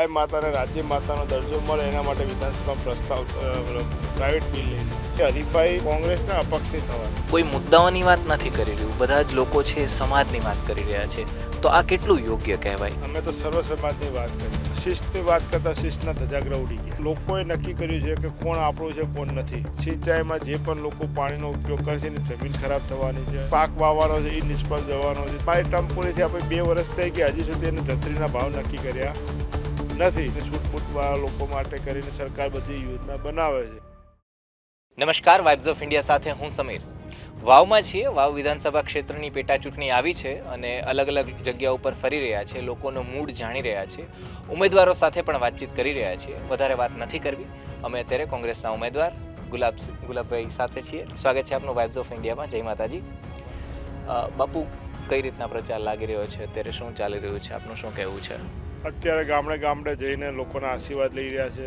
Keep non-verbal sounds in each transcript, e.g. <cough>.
ગાય માતાને રાજ્ય માતાનો દરજ્જો મળે એના માટે વિધાનસભામાં પ્રસ્તાવ પ્રાઇવેટ બિલ લઈને. કે હરીફાઈ કોંગ્રેસના અપક્ષે થવા કોઈ મુદ્દાઓની વાત નથી કરી રહ્યું. બધા જ લોકો છે સમાજની વાત કરી રહ્યા છે. તો આ કેટલું યોગ્ય કહેવાય? અમે તો સર્વ સમાજની વાત કરી. શિસ્તની વાત કરતા શિસ્તના ધજાગરા ઉડી ગયા. લોકોએ નક્કી કર્યું છે કે કોણ આપણું છે કોણ નથી. સિંચાઈમાં જે પણ લોકો પાણીનો ઉપયોગ કરશે એની જમીન ખરાબ થવાની છે. પાક વાવવાનો છે એ નિષ્ફળ જવાનો છે. મારી ટર્મ પૂરી થઈ આપણે બે વર્ષ થઈ ગયા હજી સુધી એને જંત્રીના ભાવ નક્કી કર્યા. નથી. છૂટમૂટવાળા લોકો માટે કરીને સરકાર બધી યોજના બનાવે છે. નમસ્કાર વાઇબ્સ ઓફ ઇન્ડિયા સાથે હું સમીર. વાવમાં છીએ, વાવ વિધાનસભા ક્ષેત્રની પેટા ચૂંટણી આવી છે અને અલગ અલગ જગ્યા ઉપર ફરી રહ્યા છે, લોકોનો મૂડ જાણી રહ્યા છે, ઉમેદવારો સાથે પણ વાતચીત કરી રહ્યા છીએ. વધારે વાત નથી કરવી. અમે અત્યારે કોંગ્રેસના ઉમેદવાર, ગુલાબ ગુલાબભાઈ સાથે છીએ. સ્વાગત છે આપનું વાઇબ્સ ઓફ ઇન્ડિયામાં જય માતાજી. બાપુ, કઈ રીતના પ્રચાર લાગી રહ્યો છે? અત્યારે શું ચાલી રહ્યું છે? આપનું શું કહેવું છે? અત્યારે ગામડે ગામડે જઈને લોકોના આશીર્વાદ લઈ રહ્યા છે.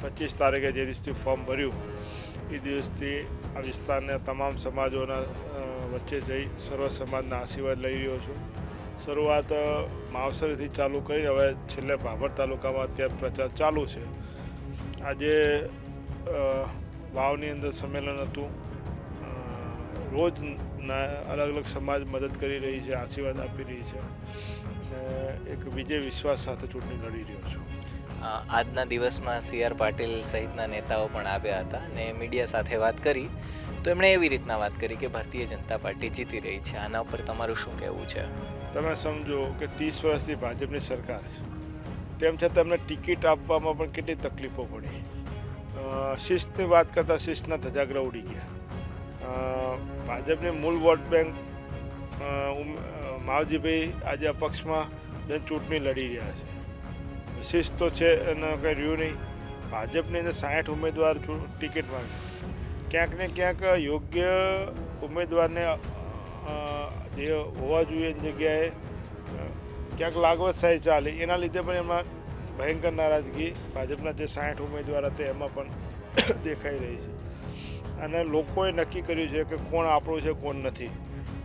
પચીસ તારીખે જે દિવસથી ફોર્મ ભર્યું, એ દિવસથી આ વિસ્તારના તમામ સમાજોના વચ્ચે જઈ સર્વ સમાજના આશીર્વાદ લઈ રહ્યો છું. શરૂઆત માવસરીથી ચાલુ કરી હવે છેલ્લે ભાભર તાલુકામાં અત્યારે પ્રચાર ચાલુ છે. આજે વાવની અંદર સંમેલન હતું. રોજ અલગ અલગ સમાજ મદદ કરી રહી છે, આશીર્વાદ આપી રહી છે. અને એક વિજય વિશ્વાસ સાથે ચૂંટણી લડી રહ્યો છું. આજના દિવસમાં સી આર પાટીલ સહિતના નેતાઓ પણ આવ્યા હતા અને મીડિયા સાથે વાત કરી. તો એમણે એવી રીતના વાત કરી કે ભારતીય જનતા પાર્ટી જીતી રહી છે. આના ઉપર તમારું શું કહેવું છે? તમે સમજો કે ત્રીસ વર્ષથી ભાજપની સરકાર છે. તેમ છતાં એમને ટિકિટ આપવામાં પણ કેટલી તકલીફો પડી. શિસ્તની વાત કરતાં શિસ્તના ધજાગરા ઉડી ગયા. ભાજપની મૂળ વોટ બેંક માવજીભાઈ આજે અપક્ષમાં જઈને ચૂંટણી લડી રહ્યા છે. વિશેષ તો છે એનો કંઈ રહ્યું નહીં. ભાજપની અંદર સાઠ ઉમેદવાર ટિકિટ માંગે ક્યાંક ને ક્યાંક યોગ્ય ઉમેદવારને જે હોવા જોઈએ એની જગ્યાએ ક્યાંક લાગવત સાહી ચાલે. એના લીધે પણ એમાં ભયંકર નારાજગી ભાજપના જે સાઠ ઉમેદવાર હતા એમાં પણ <coughs> દેખાઈ રહી છે. અને લોકોએ નક્કી કર્યું છે કે કોણ આપણું છે, કોણ નથી.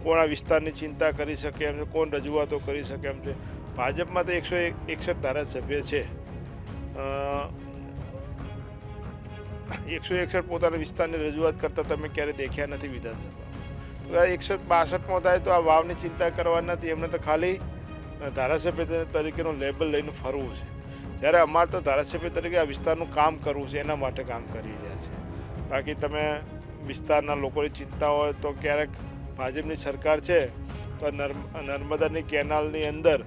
કોણ આ વિસ્તારની ચિંતા કરી શકે એમ છે, કોણ રજૂઆતો કરી શકે એમ છે. ભાજપમાં તો એકસો એકસઠ ધારાસભ્ય છે. એકસો એકસઠ પોતાના વિસ્તારની રજૂઆત કરતાં તમે ક્યારે દેખ્યા નથી વિધાનસભા? તો આ એકસો બાસઠમાં થાય તો આ વાવની ચિંતા કરવા નથી. એમને તો ખાલી ધારાસભ્ય તરીકેનો લેબલ લઈને ફરવું છે. જ્યારે અમારે તો ધારાસભ્ય તરીકે આ વિસ્તારનું કામ કરવું છે, એના માટે કામ કરી રહ્યા છે. બાકી તમે વિસ્તારના લોકોની ચિંતા હોય તો ક્યારેક ભાજપની સરકાર છે, તો નર્મ, નર્મદાની કેનાલની અંદર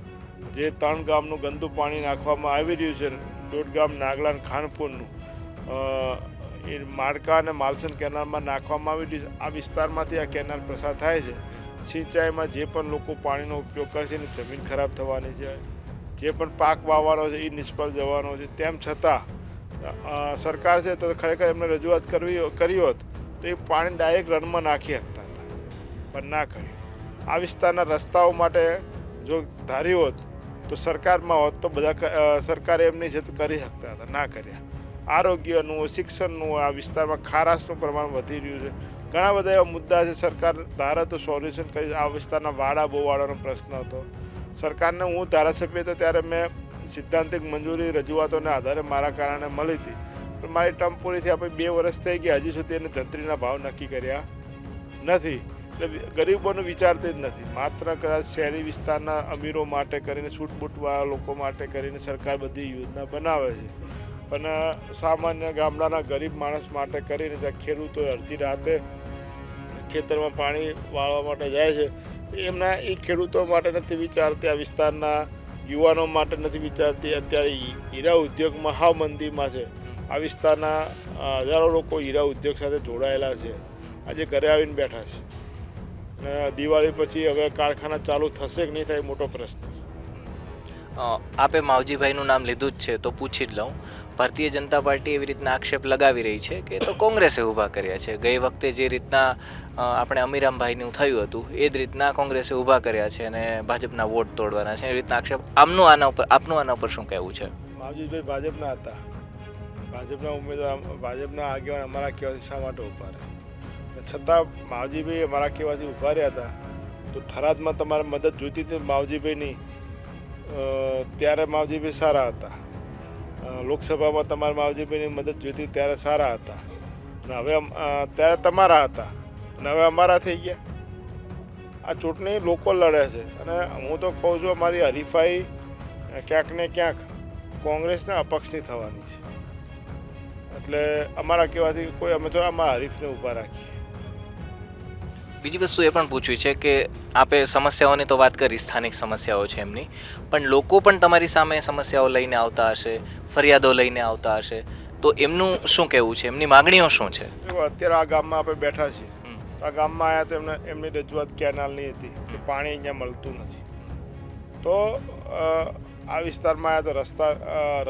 જે ત્રણ ગામનું ગંદુ પાણી નાખવામાં આવી રહ્યું છે, દોઢ ગામ નાગલા ખાનપુરનું એ માળકા અને માલસન કેનાલમાં નાખવામાં આવી રહ્યું છે. આ વિસ્તારમાંથી આ કેનાલ પસાર થાય છે. સિંચાઈમાં જે પણ લોકો પાણીનો ઉપયોગ કરશે એની જમીન ખરાબ થવાની છે, જે પણ પાક વાવવાનો છે, એ નિષ્ફળ જવાનો છે. તેમ છતાં સરકાર છે, તો ખરેખર એમને રજૂઆત કરવી, કરી હોત, તો એ પાણી ડાયરેક્ટ રનમાં નાખી શકતા હતા પણ ના કર્યું. આ વિસ્તારના રસ્તાઓ માટે જો ધાર્યું હોત, તો સરકારમાં હોત, તો બધા સરકારે એમની જે કરી શકતા હતા, ના કર્યા. આરોગ્યનું, શિક્ષણનું, આ વિસ્તારમાં ખારાશનું પ્રમાણ વધી રહ્યું છે. ઘણા બધા એવા મુદ્દા છે, સરકાર ધારે તો સોલ્યુશન કરી, આ વિસ્તારના વાડા બોવાડાનો પ્રશ્ન હતો. સરકારને હું ધારાસભ્ય હતો ત્યારે મેં સિદ્ધાંતિક મંજૂરી રજૂઆતોને આધારે મારા કારણે મળી હતી. પણ મારી ટર્મ પૂરી થઈ આપણે બે વર્ષ થઈ ગયા, હજી સુધી એને જંત્રીના ભાવ નક્કી કર્યા નથી. ગરીબોનું વિચારતી જ નથી. માત્ર કદાચ શહેરી વિસ્તારના અમીરો માટે કરીને, છૂટબૂટવાળા લોકો માટે કરીને સરકાર બધી યોજના બનાવે છે. પણ સામાન્ય ગામડાના ગરીબ માણસ માટે કરીને ત્યાં ખેડૂતો અડધી રાતે ખેતરમાં પાણી વાળવા માટે જાય છે. એમના એ ખેડૂતો માટે નથી વિચારતી, આ વિસ્તારના યુવાનો માટે નથી વિચારતી. અત્યારે હીરા ઉદ્યોગમાં હાવ મંદીમાં છે. આ વિસ્તારના હજારો લોકો હીરા ઉદ્યોગ સાથે જોડાયેલા છે. આજે ઘરે આવીને બેઠા છે. અને દિવાળી પછી હવે કારખાના ચાલુ થશે કે નહીં થાય મોટો પ્રશ્ન છે. આપે માવજીભાઈનું નામ લીધું જ છે તો પૂછી જ લઉં. ભારતીય જનતા પાર્ટી એવી રીતના આક્ષેપ લગાવી રહી છે કે તો કોંગ્રેસે ઊભા કર્યા છે. ગઈ વખતે જે રીતના આપણે અમીરામભાઈનું થયું હતું એ જ રીતના કોંગ્રેસે ઊભા કર્યા છે અને ભાજપના વોટ તોડવાના છે. એ રીતના આક્ષેપ આમનું આના ઉપર આપનું આના ઉપર શું કહેવું છે? માવજીભાઈ ભાજપના હતા. ભાજપના ઉમેદવાર ભાજપના આગેવાન અમારા કહેવાથી શા માટે ઊભા રહ્યા? છતાં માવજીભાઈ અમારા કેવાથી ઊભા રહ્યા હતા. તો થરાદમાં તમારે મદદ જોઈતી હતી માવજીભાઈની ત્યારે માવજીભાઈ સારા હતા. લોકસભામાં તમારા માવજીભાઈની મદદ જોઈતી ત્યારે સારા હતા. અને હવે ત્યારે તમારા હતા. અને હવે અમારા થઈ ગયા. આ ચૂંટણી લોકો લડે છે. અને હું તો કહું છું અમારી હરીફાઈ ક્યાંક ને ક્યાંક કોંગ્રેસના અપક્ષની થવાની છે. એટલે અમારા કહેવાથી કોઈ અમે તો આમાં હરીફને ઊભા રાખીએ. બીજી વસ્તુ એ પણ પૂછવી છે કે આપે સમસ્યાઓની તો વાત કરી સ્થાનિક સમસ્યાઓ છે એમની. પણ લોકો પણ તમારી સામે સમસ્યાઓ લઈને આવતા હશે ફરિયાદો લઈને આવતા હશે. તો એમનું શું કહેવું છે? એમની માગણીઓ શું છે? અત્યારે આ ગામમાં આપણે બેઠા છીએ. આ ગામમાં આવ્યા તો એમને એમની રજૂઆત કેનાલની હતી કે પાણી અહીંયા મળતું નથી. તો આ વિસ્તારમાં આવ્યા તો રસ્તા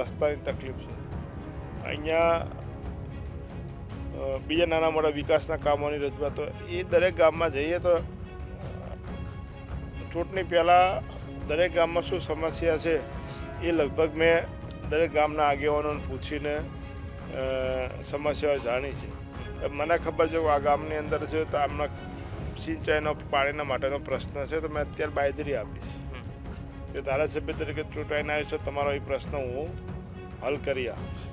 રસ્તાની તકલીફ છે. અહીંયા બીજા નાના મોટા વિકાસના કામોની રજૂઆતો. એ દરેક ગામમાં જઈએ તો ચૂંટણી પહેલાં દરેક ગામમાં શું સમસ્યા છે એ લગભગ મેં દરેક ગામના આગેવાનોને પૂછીને સમસ્યાઓ જાણી છે. મને ખબર છે કે આ ગામની અંદર છે તો આમના સિંચાઈનો પાણીના માટેનો પ્રશ્ન છે તો મેં અત્યારે બાંયધરી આપીશ. જો ધારાસભ્ય તરીકે ચૂંટાઈને આવ્યો છે તમારો એ પ્રશ્ન હું હલ કરી આપીશ.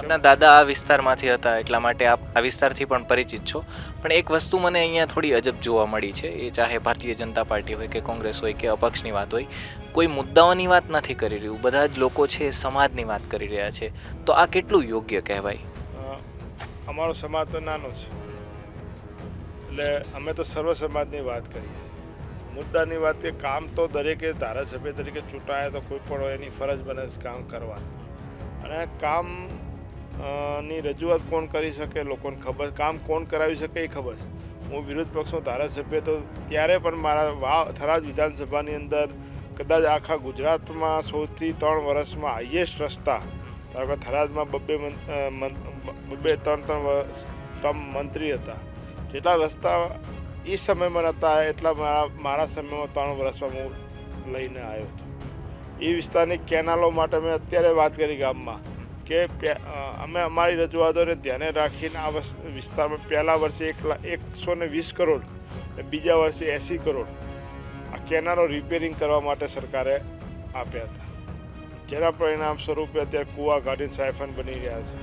આપના દાદા આ વિસ્તારમાંથી હતા, એટલા માટે આપ આ વિસ્તારથી પણ પરિચિત છો. પણ એક વસ્તુ મને અહીંયા થોડી અજબ જોવા મળી છે, એ ચાહે ભારતીય જનતા પાર્ટી હોય કે કોંગ્રેસ હોય કે અપક્ષની વાત હોય, કોઈ મુદ્દાઓની વાત નથી કરી રહ્યું. બધા જ લોકો છે સમાજની વાત કરી રહ્યા છે. તો આ કેટલું યોગ્ય કહેવાય? અમારો સમાજ તો નાનો છે. એટલે અમે તો સર્વ સમાજની વાત કરીએ મુદ્દાની વાત કે કામ તો દરેકે ધારાસભ્ય તરીકે ચૂંટાયા તો કોઈ પણ હોય એની ફરજ બને કામ કરવાની. અને કામ ની રજૂઆત કોણ કરી શકે, લોકોને ખબર, કામ કોણ કરાવી શકે એ ખબર છે. હું વિરોધ પક્ષનો ધારાસભ્ય તો ત્યારે પણ મારા વા, થરાદ વિધાનસભાની અંદર કદાચ આખા ગુજરાતમાં સૌથી ત્રણ વર્ષમાં હાઈએસ્ટ રસ્તા, ધારો થરાદમાં બબ્બે બબ્બે ત્રણ ત્રણ વર્ષ ટર્મ મંત્રી હતા. જેટલા રસ્તા એ સમયમાં હતા એટલા મારા મારા સમયમાં ત્રણ વર્ષમાં હું લઈને આવ્યો હતો. એ વિસ્તારની કેનાલો માટે મેં અત્યારે વાત કરી ગામમાં. કે અમે અમારી રજૂઆતોને ધ્યાને રાખીને આ વસ- વિસ્તારમાં પહેલા વર્ષે એક એકસો ને વીસ કરોડ અને બીજા વર્ષે એંસી કરોડ આ કેનાલો રિપેરિંગ કરવા માટે સરકારે આપ્યા હતા. જેના પરિણામ સ્વરૂપે અત્યારે કૂવા ગાર્ડન સાયફન બની રહ્યા છે.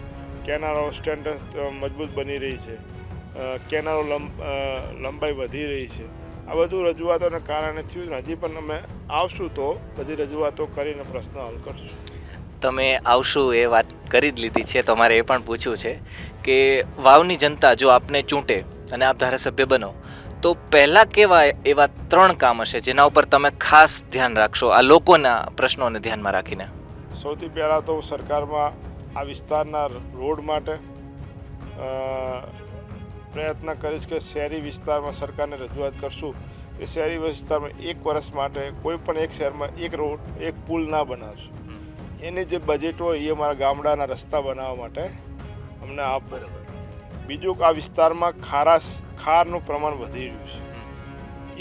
કેનાલો સ્ટેન્ડર્ડ મજબૂત બની રહી છે. કેનારો કેનાલો લંબ લંબાઈ વધી રહી છે. આ બધું રજૂઆતોને કારણે થયું હજી પણ અમે આવશું તો બધી રજૂઆતો કરીને પ્રશ્ન હલ કરશું. તમે આવશું એ વાત કરી જ લીધી છે, તો મારે એ પણ પૂછ્યું છે કે વાવની જનતા જો આપને ચૂંટે અને આપ ધારાસભ્ય બનો, તો પહેલાં કેવા એવા ત્રણ કામ હશે જેના ઉપર તમે ખાસ ધ્યાન રાખશો આ લોકોના પ્રશ્નોને ધ્યાનમાં રાખીને? સૌથી પહેલાં તો સરકારમાં આ વિસ્તારના રોડ માટે પ્રયત્ન કરીશ કે શહેરી વિસ્તારમાં સરકારને રજૂઆત કરશું. કે શહેરી વિસ્તારમાં એક વર્ષ માટે કોઈ પણ એક શહેરમાં એક રોડ, એક પુલ ના બનાવશું. એની જે બજેટ હોય એ અમારા ગામડાના રસ્તા બનાવવા માટે અમને આપો બીજું કે આ વિસ્તારમાં ખારાશ ખારનું પ્રમાણ વધી રહ્યું છે.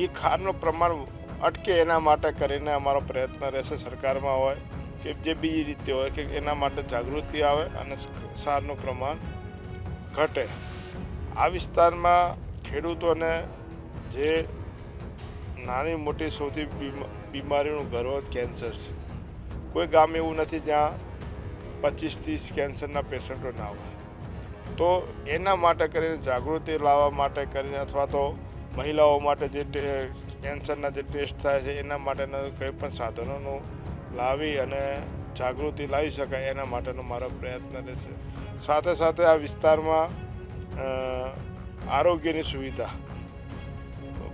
એ ખારનું પ્રમાણ અટકે એના માટે કરીને અમારો પ્રયત્ન રહેશે સરકારમાં હોય કે જે બીજી રીતે હોય કે એના માટે જાગૃતિ આવે અને સારનું પ્રમાણ ઘટે. આ વિસ્તારમાં ખેડૂતોને જે નાની મોટી સૌથી બીમારીનું ઘર કેન્સર છે. કોઈ ગામ એવું નથી જ્યાં પચીસ ત્રીસ કેન્સરના પેશન્ટો ના હોય. તો એના માટે કરીને જાગૃતિ લાવવા માટે કરીને અથવા તો મહિલાઓ માટે જે કેન્સરના જે ટેસ્ટ થાય છે, એના માટેના કંઈ પણ સાધનોનું લાવી અને જાગૃતિ લાવી શકાય એના માટેનો મારો પ્રયત્ન રહેશે. સાથે સાથે આ વિસ્તારમાં આરોગ્યની સુવિધા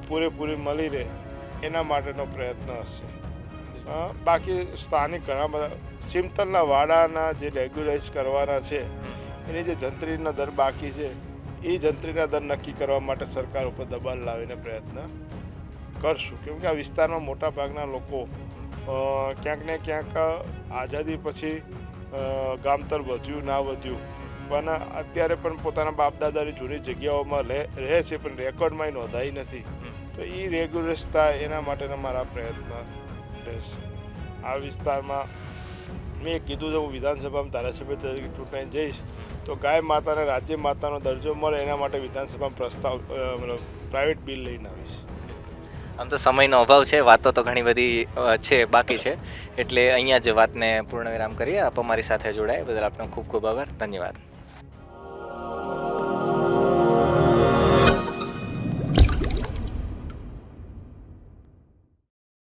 પૂરેપૂરી મળી રહે એના માટેનો પ્રયત્ન હશે. બાકી સ્થાનિક ઘણા બધા સિમતલના વાડાના જે રેગ્યુલાઇઝ કરવાના છે એની જે જંત્રીના દર બાકી છે એ જંત્રીના દર નક્કી કરવા માટે સરકાર ઉપર દબાણ લાવીને પ્રયત્ન કરશું. કેમ કે આ વિસ્તારમાં મોટા ભાગના લોકો ક્યાંક ને ક્યાંક આઝાદી પછી ગામતર વધ્યું ના વધ્યું. પણ અત્યારે પણ પોતાના બાપ દાદાની જૂની જગ્યાઓમાં રહે રહે છે પણ રેકોર્ડમાં એ નોંધાઈ નથી. તો એ રેગ્યુલર થાય એના માટેના મારા પ્રયત્ન રહેશે આ વિસ્તારમાં મેં કીધું છે, હું વિધાનસભામાં ધારાસભ્ય તરીકે ચૂંટાઈને જઈશ. તો ગાય માતાને, રાજ્ય માતાનો દરજ્જો મળે, એના માટે વિધાનસભામાં પ્રસ્તાવ મતલબ પ્રાઇવેટ બિલ લઈને આવીશ. આમ તો સમયનો અભાવ છે, વાતો તો ઘણી બધી છે, બાકી છે. એટલે અહીંયા જ વાતને પૂર્ણ વિરામ કરીએ. આપ અમારી સાથે જોડાય બદલ આપનો ખૂબ ખૂબ આભાર. ધન્યવાદ.